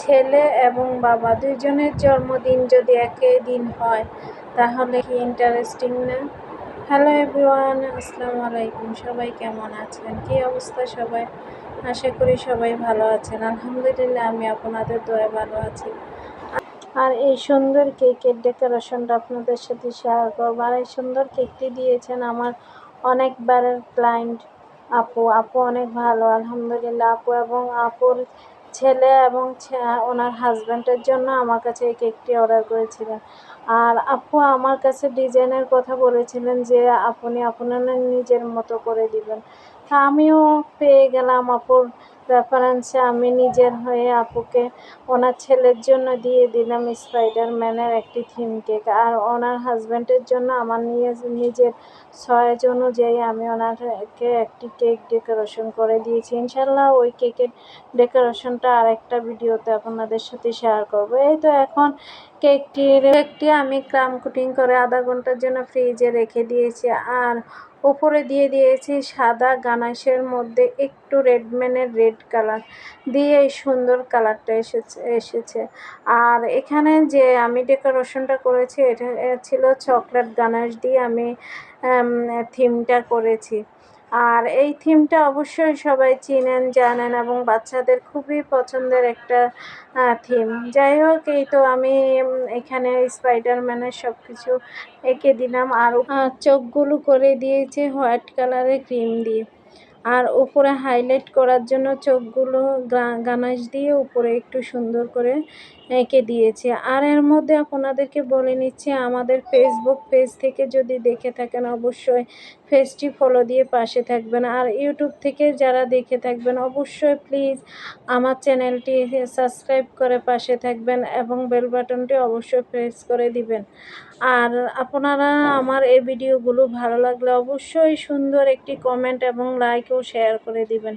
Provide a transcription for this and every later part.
ছেলে এবং বাবা দুইজনের জন্মদিন যদি একই দিন হয়, তাহলে কি ইন্টারেস্টিং না? হ্যালো এভরিওয়ান আসসালামু আলাইকুম। সবাই কেমন আছেন? কি অবস্থা সবাই? আশা করি সবাই ভালো আছেন। আলহামদুলিল্লাহ, আমি আপনাদের দোয়া ভালো আছি। আর এই সুন্দর কেকের ডেকোরেশনটা আপনাদের সাথে শেয়ার করব। আর এই সুন্দর কেকটি দিয়েছেন আমার অনেকবারের ক্লায়েন্ট আপু। আপু অনেক ভালো, আলহামদুলিল্লাহ আপু। এবং আপুর ছেলে এবং ওনার হাজব্যান্ডের জন্য আমার কাছে এই কেকটি অর্ডার করেছিলেন। আর আপু আমার কাছে ডিজাইনের কথা বলেছিলেন যে আপনি আপনার নিজের মতো করে দিবেন। তা আমিও পেয়ে গেলাম আপুর রেফারেন্সে আমি নিজের হয়ে আপুকে ওনার ছেলের জন্য দিয়ে দিলাম স্পাইডারম্যানের একটি থিম কেক আর ওনার হাজব্যান্ডের জন্য আমার নিয়ে নিজের ছয়েজ অনুযায়ী আমি ওনারকে একটি কেক ডেকোরেশন করে দিয়েছি। ইনশাল্লাহ ওই কেকের ডেকোরেশনটা আর একটা ভিডিওতে আপনাদের সাথে শেয়ার করব। এই তো এখন কেকটির কেকটি আমি ক্রাম কুটিং করে আধা ঘণ্টার জন্য ফ্রিজে রেখে দিয়েছি। আর উপরে দিয়ে দিয়েছি সাদা গানাশের মধ্যে একটু রেডম্যানের রেড কালার দিয়ে এই সুন্দর কালারটা এসেছে এসেছে। আর এখানে যে আমি ডেকোরেশনটা করেছি, এটা ছিল চকলেট গানাশ দিয়ে আমি থিমটা করেছি। আর এই থিমটা অবশ্যই সবাই চিনেন, জানেন এবং বাচ্চাদের খুবই পছন্দের একটা থিম। যাই হোক, এই তো আমি এখানে স্পাইডারম্যানের সব কিছু এঁকে দিলাম আর চোখগুলো করে দিয়েছে হোয়াইট কালারের ক্রিম দিয়ে। আর উপরে হাইলাইট করার জন্য চোখগুলো গানাশ দিয়ে উপরে একটু সুন্দর করে এঁকে দিয়েছে। আর এর মধ্যে আপনাদেরকে বলে নিচ্ছি, আমাদের ফেসবুক পেজ থেকে যদি দেখে থাকেন, অবশ্যই পেজটি ফলো দিয়ে পাশে থাকবেন। আর ইউটিউব থেকে যারা দেখে থাকবেন, অবশ্যই প্লিজ আমার চ্যানেলটি সাবস্ক্রাইব করে পাশে থাকবেন এবং বেল বাটনটি অবশ্যই প্রেস করে দিবেন। আর আপনারা আমার এই ভিডিওগুলো ভালো লাগলে অবশ্যই সুন্দর একটি কমেন্ট এবং লাইক ও শেয়ার করে দিবেন।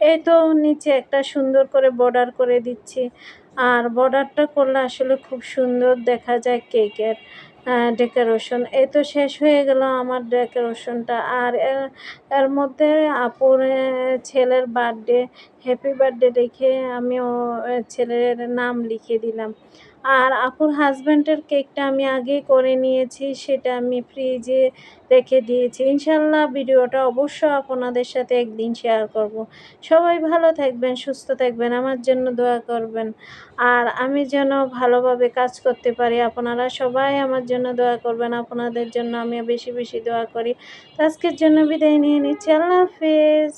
এই তো নিচে একটা সুন্দর করে বর্ডার করে দিচ্ছি। আর বর্ডারটা করলে আসলে খুব সুন্দর দেখা যায় কেকের ডেকোরেশন এই তো শেষ হয়ে গেল আমার ডেকোরেশনটা আর এর মধ্যে আপুর ছেলের বার্থডে হ্যাপি বার্থডে রেখে আমিও ছেলের নাম লিখে দিলাম। আর আপুর হাজব্যান্ডের কেকটা আমি আগেই করে নিয়েছি, সেটা আমি ফ্রিজে রেখে দিয়েছি। ইনশাল্লাহ ভিডিওটা অবশ্যই আপনাদের সাথে একদিন শেয়ার করব। সবাই ভালো থাকবেন, সুস্থ থাকবেন, আমার জন্য দোয়া করবেন। আর আমি যেন ভালোভাবে কাজ করতে পারি, আপনারা সবাই আমার জন্য দোয়া করবেন, আপনাদের জন্য আমি বেশি বেশি দোয়া করি। তো আজকের জন্য বিদায় নিয়ে নিচ্ছি। আল্লাহ হাফেজ।